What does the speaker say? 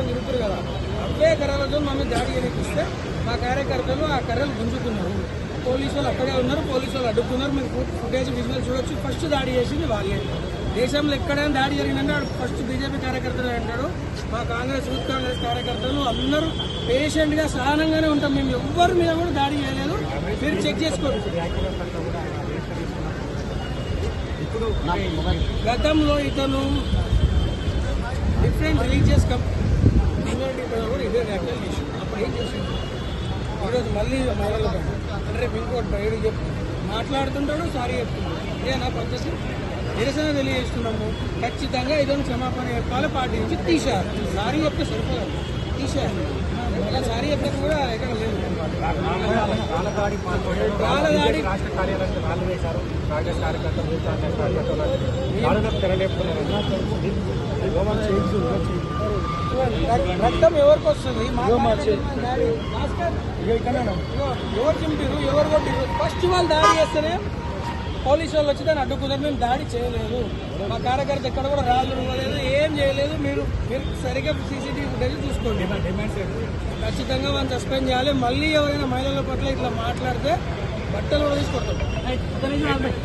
పట్టుకొని తిరుగుతారు కదా. అవే కర్రలతో మమ్మల్ని దాడి చేపిస్తే మా కార్యకర్తలు ఆ కర్రలు గుంజుకున్నారు. పోలీసు వాళ్ళు అక్కడే ఉన్నారు పోలీసు వాళ్ళు అడ్డుకున్నారు. మీరు ఫుట్- ఫుటేజ్ విజువల్ చూడొచ్చు. ఫస్ట్ దాడి చేసింది వాళ్ళే. దేశంలో ఎక్కడైనా దాడి జరిగిందంటే ఫస్ట్ బీజేపీ కార్యకర్తలు అంటాడు. మా కాంగ్రెస్ యూత్ కాంగ్రెస్ కార్యకర్తలు అందరూ పేషెంట్గా సహనంగానే ఉంటాం. మేము ఎవ్వరి మీద కూడా దాడి చేయలేదు. మీరు చెక్ చేసుకోండి. గతంలో ఇతను డిఫరెంట్ రిలీజియస్ కమ్యూనిటీ పైన కూడా ఇదే వ్యాఖ్యలు అప్పుడు ఏం చేసిండు? ఈరోజు మళ్ళీ పైన అంటే రేపు ఇంకోటి బయట చెప్పు. మాట్లాడుతుంటాడు సారీ చెప్తున్నాడు ఇదే నా పద్ధతి. నిరసన తెలియజేస్తున్నాము. ఖచ్చితంగా ఇదని క్షమాపణ చెప్పాలి పార్టీ నుంచి తీశారు సారీ చెప్తే సరిపోదు. తీశారు అలా సారీ చెప్తే కూడా ఎక్కడ లేదు. రాళ్ళదాడి- రాష్ట్ర కార్యాలయానికి రాళ్ళు వేశారు. కాంగ్రెస్ కార్యకర్తలు తెరలేపుతున్నారు రక్తం ఎవరికి వస్తుంది? ఎవరు చింపారు ఎవరు కొట్టిరు ఫస్ట్ వాళ్ళు దాడి చేస్తేనే పోలీసు వాళ్ళు వచ్చి దాన్ని అడ్డుకున్నారు. మేము దాడి చేయలేదు. మా కార్యకర్త ఎక్కడ కూడా రాళ్ళు ఇవ్వలేదు ఏం చేయలేదు. మీరు మీరు సరిగ్గా సీసీటీవీ ఫుటేజ్ చూసుకోండి. ఖచ్చితంగా వాళ్ళని సస్పెండ్ చేయాలి. మళ్ళీ ఎవరైనా మహిళల పట్ల ఇట్లా మాట్లాడితే బట్టలు కూడా తీసుకొడతాం.